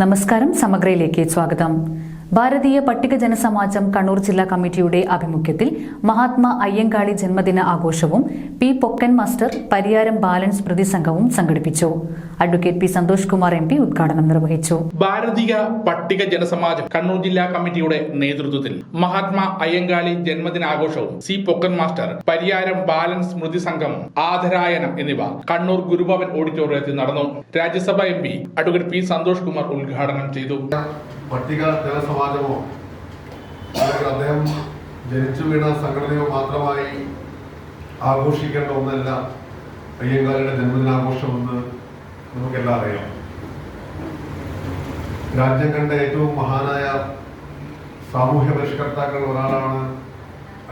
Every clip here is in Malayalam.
നമസ്കാരം സമഗ്രയിലേക്ക് സ്വാഗതം. ഭാരതീയ പട്ടിക ജനസമാജം കണ്ണൂർ ജില്ലാ കമ്മിറ്റിയുടെ ആഭിമുഖ്യത്തിൽ മഹാത്മാ അയ്യങ്കാളി ജന്മദിന ആഘോഷവും പി പൊക്കൻ മാസ്റ്റർ പരിയാരം ബാലൻസ് പ്രതിസംഘവും സംഘവും സംഘടിപ്പിച്ചു. Advocate P Santhosh Kumar M P ഉദ്ഘാടനം നിർവഹിച്ചു. ഭാരതീയ പട്ടിക ജനസമാജം കണ്ണൂർ ജില്ലാ കമ്മിറ്റിയുടെ നേതൃത്വത്തിൽ മഹാത്മാ അയ്യങ്കാളി ജന്മദിനാഘോഷവും സി പൊക്കൻ മാസ്റ്റർ പരിയാരം ബാലൻ സ്മൃതി സംഘം ആദരായനം എന്നിവ കണ്ണൂർ ഗുരുഭവൻ ഓഡിറ്റോറിയത്തിൽ നടന്നു. Rajya Sabha M P advocate P Santhosh Kumar ഉദ്ഘാടനം ചെയ്തു. പട്ടിക ജനസമാജമോ അദ്ദേഹം ജനിച്ചു വീണ സംഘടനയോ മാത്രമായി ആഘോഷിക്കേണ്ട ഒന്നല്ല അയ്യങ്കാലിയുടെ ജന്മദിനാഘോഷമെന്ന് നമുക്കെല്ലാം അറിയാം. രാജ്യം കണ്ട ഏറ്റവും മഹാനായ സാമൂഹ്യ പരിഷ്കർത്താക്കളിൽ ഒരാളാണ്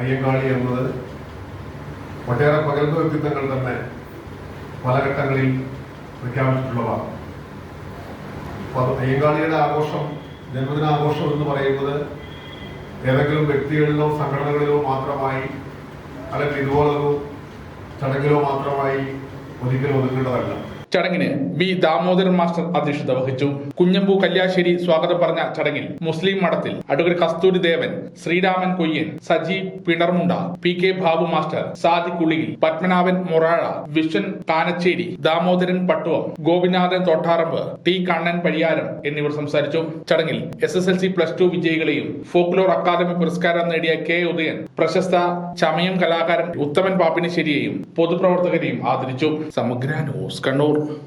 അയ്യങ്കാളി എന്നത്. ഒട്ടേറെ പകൽപ്പ് വ്യക്തിത്വങ്ങൾ തന്നെ പല ഘട്ടങ്ങളിൽ പ്രഖ്യാപിച്ചിട്ടുള്ളതാണ്. അയ്യങ്കാളിയുടെ ആഘോഷം ജന്മദിനാഘോഷം എന്ന് പറയുന്നത് ഏതെങ്കിലും വ്യക്തികളിലോ സംഘടനകളിലോ മാത്രമായി അല്ലെങ്കിൽ ഇതുപോലൊരു ചടങ്ങിലോ മാത്രമായി ഒരിക്കലും ഒതുങ്ങേണ്ടതല്ല. ചടങ്ങിന് വി ദാമോദരൻ മാസ്റ്റർ അധ്യക്ഷത വഹിച്ചു. കുഞ്ഞമ്പു കല്യാശ്ശേരി സ്വാഗതം പറഞ്ഞ ചടങ്ങിൽ മുസ്ലിം മഠത്തിൽ advocate Kasthuri Devan Sreeraman Koyyan Saji Pinarmunda P K Babu master Saadi കുളിയിൽ പത്മനാഭൻ മൊറാഴ വിശ്വൻ കാനച്ചേരി ദാമോദരൻ പട്ടുവം ഗോപിനാഥൻ തോട്ടാറമ്പ് ടി കണ്ണൻ പരിയാരം എന്നിവർ സംസാരിച്ചു. ചടങ്ങിൽ S S L C plus two വിജയികളെയും folklore academy പുരസ്കാരം നേടിയ കെ ഉദയൻ പ്രശസ്ത ചമയം കലാകാരൻ ഉത്തമൻ പാപ്പിനിശ്ശേരിയെയും പൊതുപ്രവർത്തകരെയും ആദരിച്ചു. സമഗ്ര ന്യൂസ് കണ്ണൂർ. Lord